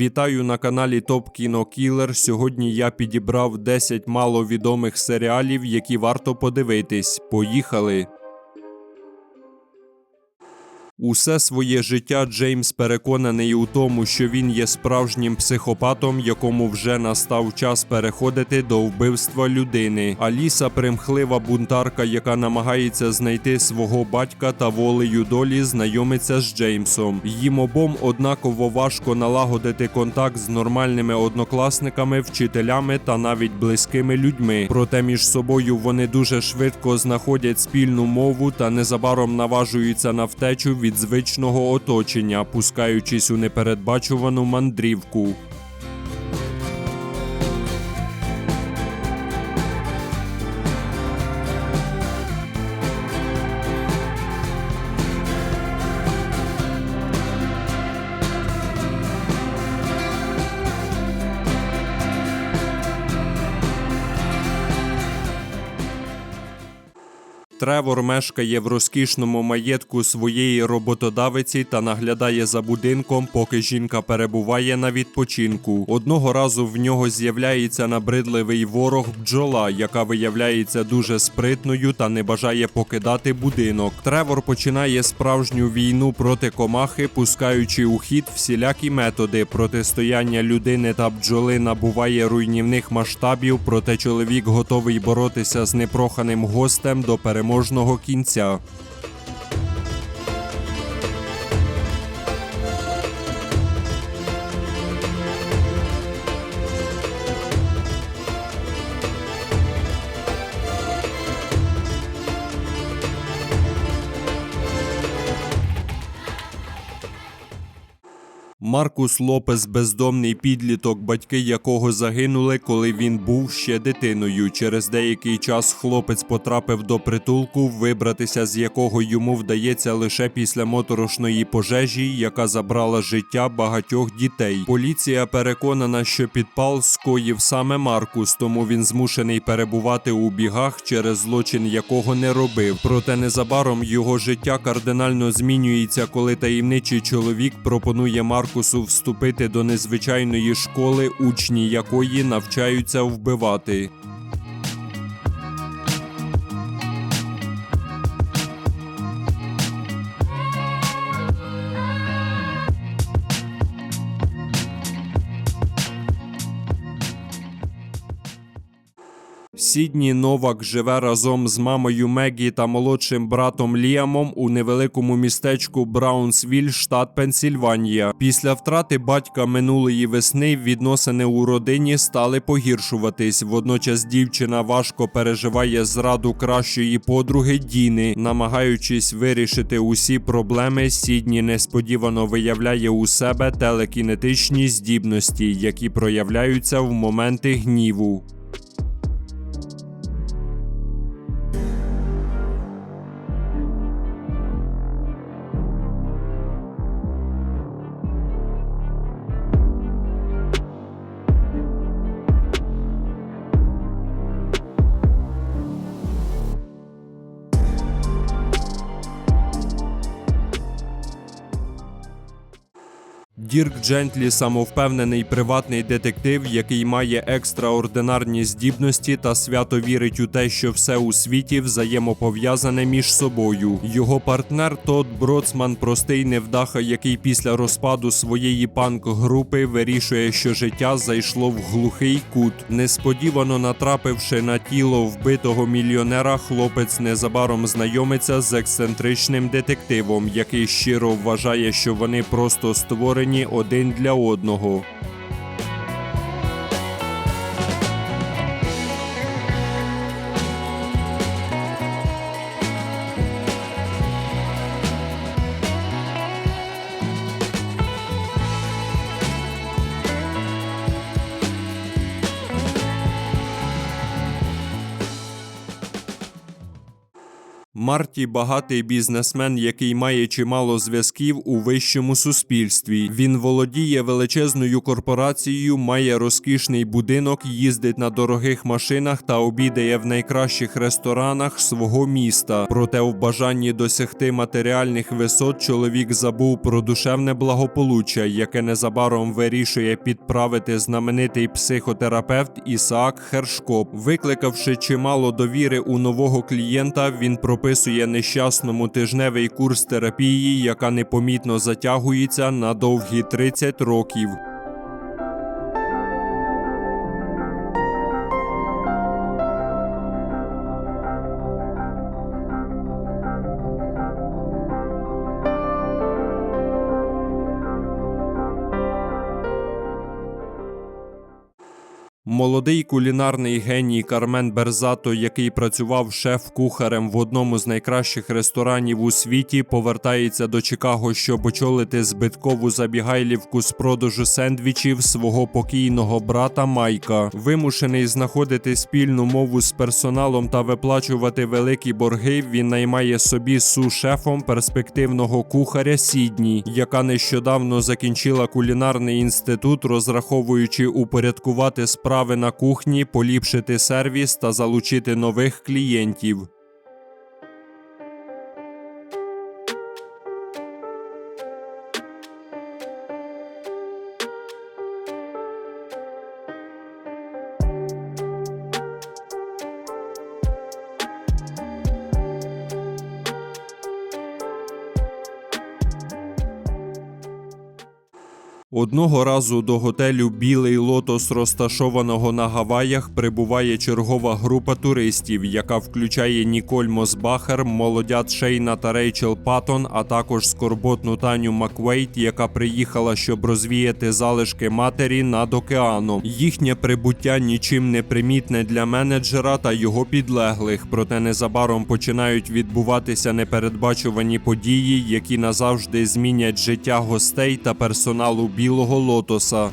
Вітаю на каналі Топ Кіно Кілер. Сьогодні я підібрав 10 маловідомих серіалів, які варто подивитись. Поїхали! Усе своє життя Джеймс переконаний у тому, що він є справжнім психопатом, якому вже настав час переходити до вбивства людини. Аліса примхлива бунтарка, яка намагається знайти свого батька та волею долі знайомиться з Джеймсом. Їм обом однаково важко налагодити контакт з нормальними однокласниками, вчителями та навіть близькими людьми. Проте між собою вони дуже швидко знаходять спільну мову та незабаром наважуються на втечу від звичного оточення, пускаючись у непередбачувану мандрівку. Тревор мешкає в розкішному маєтку своєї роботодавиці та наглядає за будинком, поки жінка перебуває на відпочинку. Одного разу в нього з'являється набридливий ворог бджола, яка виявляється дуже спритною та не бажає покидати будинок. Тревор починає справжню війну проти комахи, пускаючи у хід всілякі методи. Протистояння людини та бджоли набуває руйнівних масштабів, проте чоловік готовий боротися з непроханим гостем до переможного кінця. Маркус Лопес бездомний підліток, батьки якого загинули, коли він був ще дитиною. Через деякий час хлопець потрапив до притулку, вибратися з якого йому вдається лише після моторошної пожежі, яка забрала життя багатьох дітей. Поліція переконана, що підпал скоїв саме Маркус, тому він змушений перебувати у бігах, через злочин якого не робив. Проте незабаром його життя кардинально змінюється, коли таємничий чоловік пропонує Маркусу вступити до незвичайної школи, учні якої навчаються вбивати. Сідні Новак живе разом з мамою Мегі та молодшим братом Ліамом у невеликому містечку Браунсвіль, штат Пенсільванія. Після втрати батька минулої весни відносини у родині стали погіршуватись. Водночас дівчина важко переживає зраду кращої подруги Діни, намагаючись вирішити усі проблеми. Сідні несподівано виявляє у себе телекінетичні здібності, які проявляються в моменти гніву. Дірк Джентлі самовпевнений приватний детектив, який має екстраординарні здібності та свято вірить у те, що все у світі взаємопов'язане між собою. Його партнер Тодд Броцман простий невдаха, який після розпаду своєї панк-групи вирішує, що життя зайшло в глухий кут. Несподівано натрапивши на тіло вбитого мільйонера, хлопець незабаром знайомиться з ексцентричним детективом, який щиро вважає, що вони просто створені один для одного. Марті багатий бізнесмен, який має чимало зв'язків у вищому суспільстві. Він володіє величезною корпорацією, має розкішний будинок, їздить на дорогих машинах та обідає в найкращих ресторанах свого міста. Проте в бажанні досягти матеріальних висот чоловік забув про душевне благополуччя, яке незабаром вирішує підправити знаменитий психотерапевт Ісаак Хершкоп. Викликавши чимало довіри у нового клієнта, він прописує нещасному тижневий курс терапії, яка непомітно затягується на довгі 30 років. Молодий кулінарний геній Кармен Берзато, який працював шеф-кухарем в одному з найкращих ресторанів у світі, повертається до Чикаго, щоб очолити збиткову забігайлівку з продажу сендвічів свого покійного брата Майка. Вимушений знаходити спільну мову з персоналом та виплачувати великі борги. Він наймає собі су-шефом перспективного кухаря Сідні, яка нещодавно закінчила кулінарний інститут, розраховуючи упорядкувати справи на кухні, поліпшити сервіс та залучити нових клієнтів. Одного разу до готелю Білий Лотос, розташованого на Гаваях, прибуває чергова група туристів, яка включає Ніколь Мосбахер, молодят Шейна та Рейчел Паттон, а також скорботну Таню Маквейт, яка приїхала, щоб розвіяти залишки матері над океаном. Їхнє прибуття нічим не примітне для менеджера та його підлеглих, проте незабаром починають відбуватися непередбачувані події, які назавжди змінять життя гостей та персоналу білого лотоса.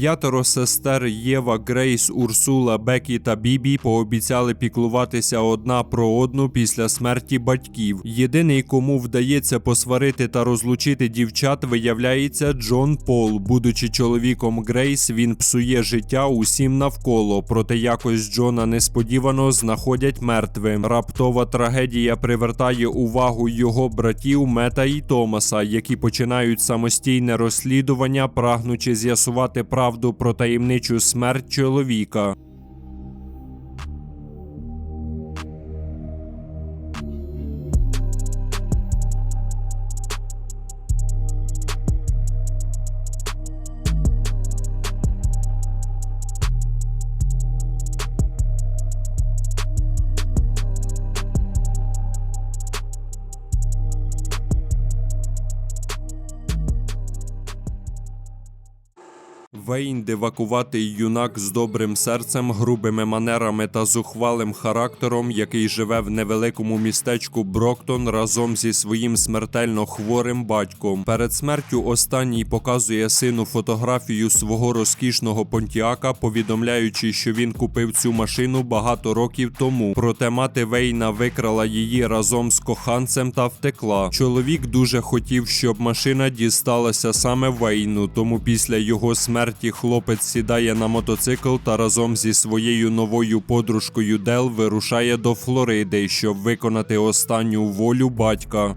П'ятеро сестер Єва, Грейс, Урсула, Бекі та Бібі пообіцяли піклуватися одна про одну після смерті батьків. Єдиний, кому вдається посварити та розлучити дівчат, виявляється Джон Пол. Будучи чоловіком Грейс, він псує життя усім навколо. Проте якось Джона несподівано знаходять мертвим. Раптова трагедія привертає увагу його братів Мета і Томаса, які починають самостійне розслідування, прагнучи з'ясувати правду про таємничу смерть чоловіка. Вейн дивакуватий юнак з добрим серцем, грубими манерами та зухвалим характером, який живе в невеликому містечку Броктон разом зі своїм смертельно хворим батьком. Перед смертю останній показує сину фотографію свого розкішного понтіака, повідомляючи, що він купив цю машину багато років тому. Проте мати Вейна викрала її разом з коханцем та втекла. Чоловік дуже хотів, щоб машина дісталася саме Вейну, тому після його смерті хлопець сідає на мотоцикл та разом зі своєю новою подружкою Дел вирушає до Флориди, щоб виконати останню волю батька.